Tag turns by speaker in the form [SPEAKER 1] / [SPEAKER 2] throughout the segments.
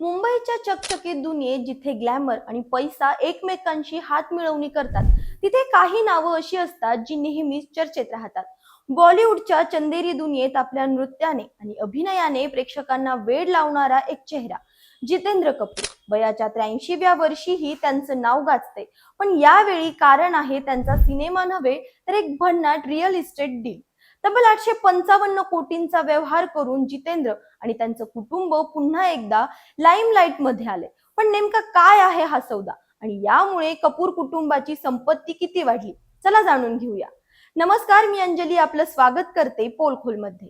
[SPEAKER 1] मुंबईच्या चकचकीत दुनियेत जिथे ग्लॅमर आणि पैसा एकमेकांशी हात मिळवणी करतात तिथे काही नावं अशी असतात जी नेहमीच चर्चेत राहतात. बॉलिवूडच्या चंदेरी दुनियेत आपल्या नृत्याने आणि अभिनयाने प्रेक्षकांना वेड लावणारा एक चेहरा जितेंद्र कपूर. वयाच्या त्र्याऐंशीव्या वर्षीही त्यांचं नाव गाजते पण यावेळी कारण आहे त्यांचा सिनेमा नव्हे तर एक भन्नाट रिअल इस्टेट डील तब्बल आठशे पंचावन्न कोटींचा व्यवहार करून जितेंद्र आणि त्यांचं कुटुंब पुन्हा एकदा लाईमलाईटमध्ये आले पण नेमका काय आहे हा सौदा? आणि यामुळे कपूर कुटुंबाची संपत्ती किती वाढली? चला जाणून घेऊया. नमस्कार मी अंजली आपलं स्वागत करते पोलखोलमध्ये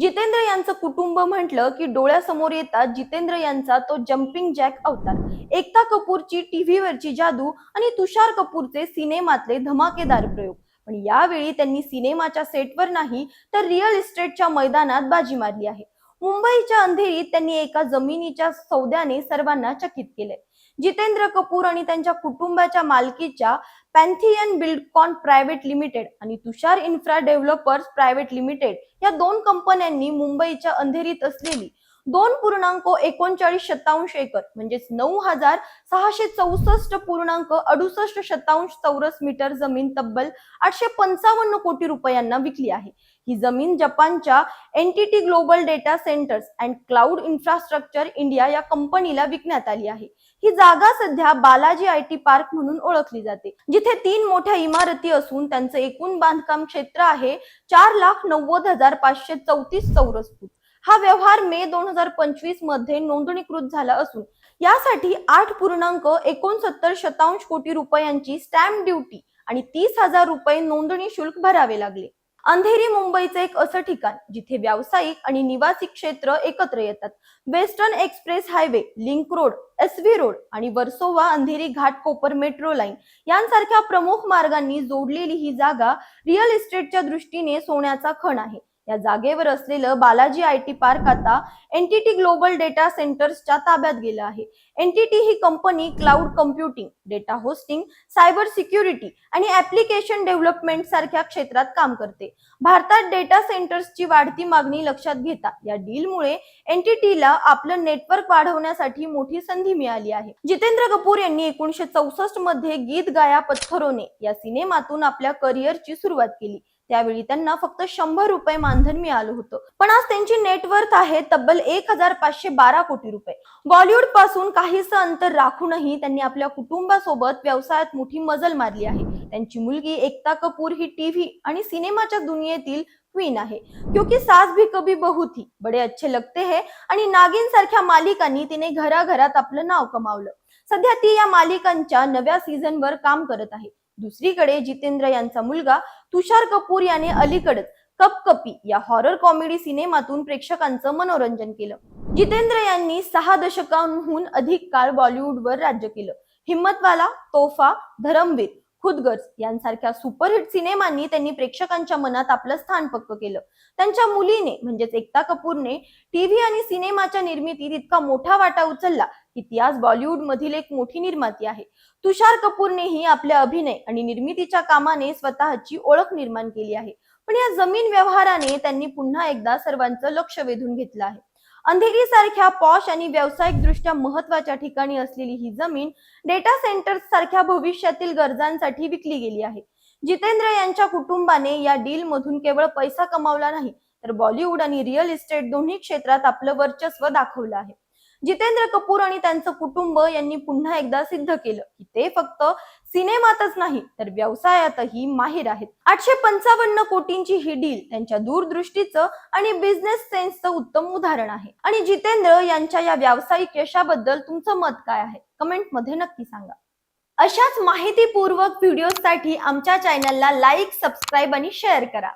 [SPEAKER 1] जितेंद्र यांचं कुटुंब म्हटलं की डोळ्यासमोर येतात जितेंद्र यांचा तो जम्पिंग जॅक अवतार. एकता कपूरची टीव्हीवरची जादू आणि तुषार कपूरचे सिनेमातले धमाकेदार प्रयोग. पण यावेळी त्यांनी सिनेमाच्या सेटवर नाही तर रिअल इस्टेटच्या मैदानात बाजी मारली आहे. मुंबईच्या अंधेरीत त्यांनी एका जमिनीच्या सौद्याने सर्वांना चकित केले जितेंद्र कपूर आणि त्यांच्या कुटुंबाच्या मालकीच्या पॅन्थियन बिल्डकॉन प्रायव्हेट लिमिटेड आणि Tushar infra developers private limited या दोन कंपन्यांनी मुंबईच्या अंधेरीत असलेली दोन पूर्णांक एकोणचाळीस शतांश एकर म्हणजेच नऊ हजार सहाशे चौसष्ट पूर्णांक अडुसष्ट शतांश चौरस मीटर जमीन तब्बल आठशे पंचावन्न कोटी रुपयांना विकली आहे. ही जमीन जपानच्या NTT global data centres and cloud infrastructure India या कंपनीला विकण्यात आली आहे. ही जागा सध्या बालाजी आय टी पार्क म्हणून ओळखली जाते. जिथे तीन मोठ्या इमारती असून त्यांचं एकूण बांधकाम क्षेत्र आहे चार लाख नव्वद हजार पाचशे चौतीस चौरस फूट. हा व्यवहार मे दोन हजार पंचवीसमध्ये नोंदणीकृत झाला असून यासाठी आठ पूर्णांक एकोणसत्तर शतांश कोटी रुपयांची स्टॅम्प ड्युटी आणि तीस हजार रुपये नोंदणी शुल्क भरावे लागले. अंधेरी मुंबईचे एक असं ठिकाण जिथे व्यावसायिक आणि निवासी क्षेत्र एकत्र येतात. Western express highway link road S V road आणि Versova Andheri Ghatkopar metro line यांसारख्या प्रमुख मार्गांनी जोडलेली ही जागा रिअल इस्टेटच्या दृष्टीने सोन्याचा खण आहे. या जागेवर असलेलं बालाजी आय टी पार्क आता एनटीटी ग्लोबल डेटा सेंटर्सच्या ताब्यात गेलं आहे. एनटीटी ही company cloud computing data hosting cyber security आणि ऍप्लिकेशन डेव्हलपमेंट सारख्या क्षेत्रात काम करते. भारतात डेटा सेंटर्सची वाढती मागणी लक्षात घेता या डीलमुळे एनटीटीला आपलं नेटवर्क वाढवण्यासाठी मोठी संधी मिळाली आहे. जितेंद्र कपूर यांनी एकोणीशे चौसष्टमध्ये गीत गाया पत्थरोने या सिनेमातून आपल्या करिअरची सुरुवात केली. त्यावेळी त्यांना फक्त शंभर रुपये मानधन मिळालं होतं. पण आज त्यांची नेटवर्थ आहे तब्बल एक हजार पाचशे बारा कोटी रुपये. बॉलिवूडपासून काहीसं अंतर राखूनही त्यांनी आपल्या कुटुंबासोबत व्यवसायात मोठी मजल मारली आहे. त्यांची मुलगी एकता कपूर ही टीव्ही आणि सिनेमाच्या दुनियेतील क्वीन आहे. क्योंकि सास भी कभी बहू थी. बडे अच्छे लगते है आणि नागिन सारख्या मालिकांनी तिने घराघरात आपलं नाव कमावलं. सध्या ती या मालिकांच्या नव्या सीझनवर काम करत आहे. दुसरीकडे जितेंद्र यांचा मुलगा तुषार कपूर याने अलीकडेच कपकपी या हॉरर कॉमेडी सिनेमातून प्रेक्षकांचं मनोरंजन केलं. जितेंद्र यांनी सहा दशकांहून अधिक काळ बॉलिवूडवर राज्य केलं. हिम्मतवाला तोफा धरमवीर खुदगर्ज यांसारख्या सुपरहिट सिनेमांनी त्यांनी प्रेक्षकांच्या मनात आपलं स्थान पक्क केलं. त्यांच्या मुलीने म्हणजेच एकता कपूरने टीव्ही आणि सिनेमाच्या निर्मितीत इतका मोठा वाटा उचलला की ती आज बॉलिवूड मधील एक मोठी निर्माती आहे. तुषार कपूरनेही आपल्या अभिनय आणि निर्मितीच्या कामाने स्वतःची ओळख निर्माण केली आहे. पण या जमीन व्यवहाराने त्यांनी पुन्हा एकदा सर्वांचं लक्ष वेधून घेतलं आहे. अंधेरी सारख्या पॉश आणि व्यावसायिक दृष्ट्या महत्त्वाच्या ठिकाणी असलेली ही जमीन डेटा सेंटर्स सारख्या भविष्यातील गरजांसाठी विकली गेली आहे. जितेंद्र यांच्या कुटुंबाने या डील मधून केवळ पैसा कमावला नाही तर बॉलिवूड आणि रिअल इस्टेट दोन्ही क्षेत्रात आपलं वर्चस्व दाखवलं आहे. जितेंद्र कपूर आणि त्यांचं कुटुंब यांनी पुन्हा एकदा सिद्ध केलं की ते फक्त सिनेमातच नाही तर व्यवसायातही माहीर आहेत. आठशे पंचावन्न कोटींची ही डील त्यांच्या दूरदृष्टीचं आणि बिझनेस सेन्सचं उत्तम उदाहरण आहे. आणि जितेंद्र यांच्या या व्यावसायिक यशाबद्दल तुमचं मत काय आहे? कमेंटमध्ये नक्की सांगा. अशाच माहितीपूर्वक व्हिडिओसाठी आमच्या चॅनलला लाईक सबस्क्राईब आणि शेअर करा.